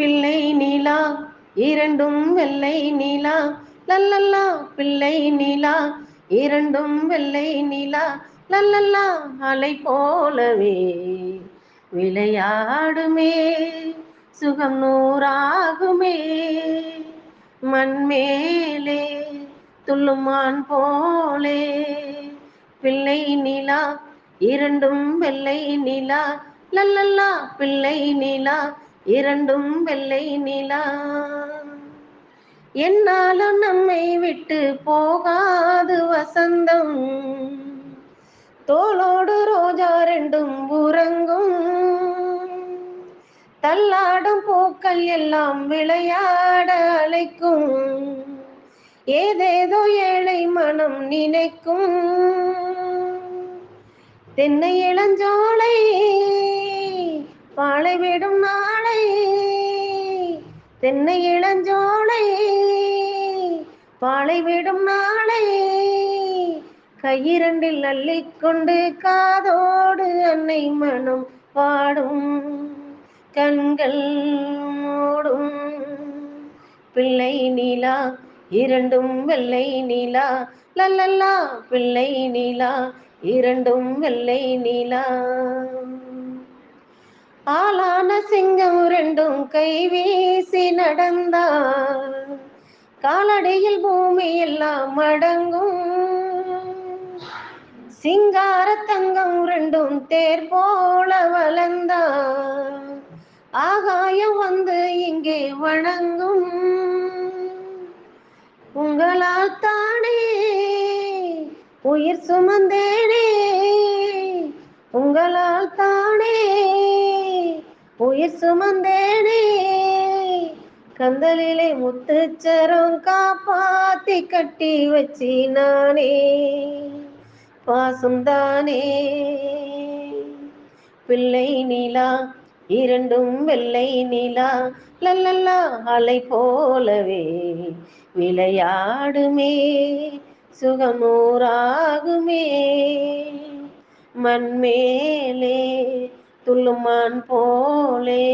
பிள்ளை நீலா இரண்டும் வெள்ளை நீலா. லல்லல்லா பிள்ளை நீலா இரண்டும் வெள்ளை நீலா. லல்லல்லா அலை போலவே விளையாடுமே சுகம் நூறாகுமே. மண்மேலே துள்ளுமான் போலே பிள்ளை நீலா இரண்டும் வெள்ளை நீலா. லல்லல்லா பிள்ளை நீலா இரண்டும் வெள்ளை நிலா. என்னாலும் நம்மை விட்டு போகாது வசந்தம். தோளோடு ரோஜா ரெண்டும் உறங்கும். தள்ளாடும் பூக்கள் எல்லாம் விளையாட அழைக்கும். ஏதேதோ ஏழை மனம் நினைக்கும். தென்னை இளஞ்சோலை பாலை விடும் நாளை தென்னை இளஞ்சோலை பாலை விடும் நாளை கையிரண்டில் அள்ளிக்கொண்டு காதோடு அன்னை மனம் பாடும் கண்கள் மூடும். பிள்ளை நீலா இரண்டும் வெள்ளை நீலா லல்லல்லா பிள்ளை நீலா இரண்டும் வெள்ளை நீலா. ஆளான சிங்கம் ரெண்டும் கை வீசி நடந்தான் காலடியில் பூமி எல்லாம் அடங்கும். சிங்கார தங்கம் ரெண்டும் தேர் போல வளர்ந்தான் ஆகாயம் வந்து இங்கே வணங்கும். உங்களால் தானே உயிர் சுமந்தேனே? உயிர் சுமந்தேனே. கந்தலிலே முத்துச்சரம் காப்பாத்தி கட்டி வச்சி நானே. பாசம்தானே பிள்ளை நிலா இரண்டும் வெள்ளை நிலா லல்லல்லா அலை போலவே விளையாடுமே. சுகமூராகுமே மண்மேலே துள்ளுமான் போலே.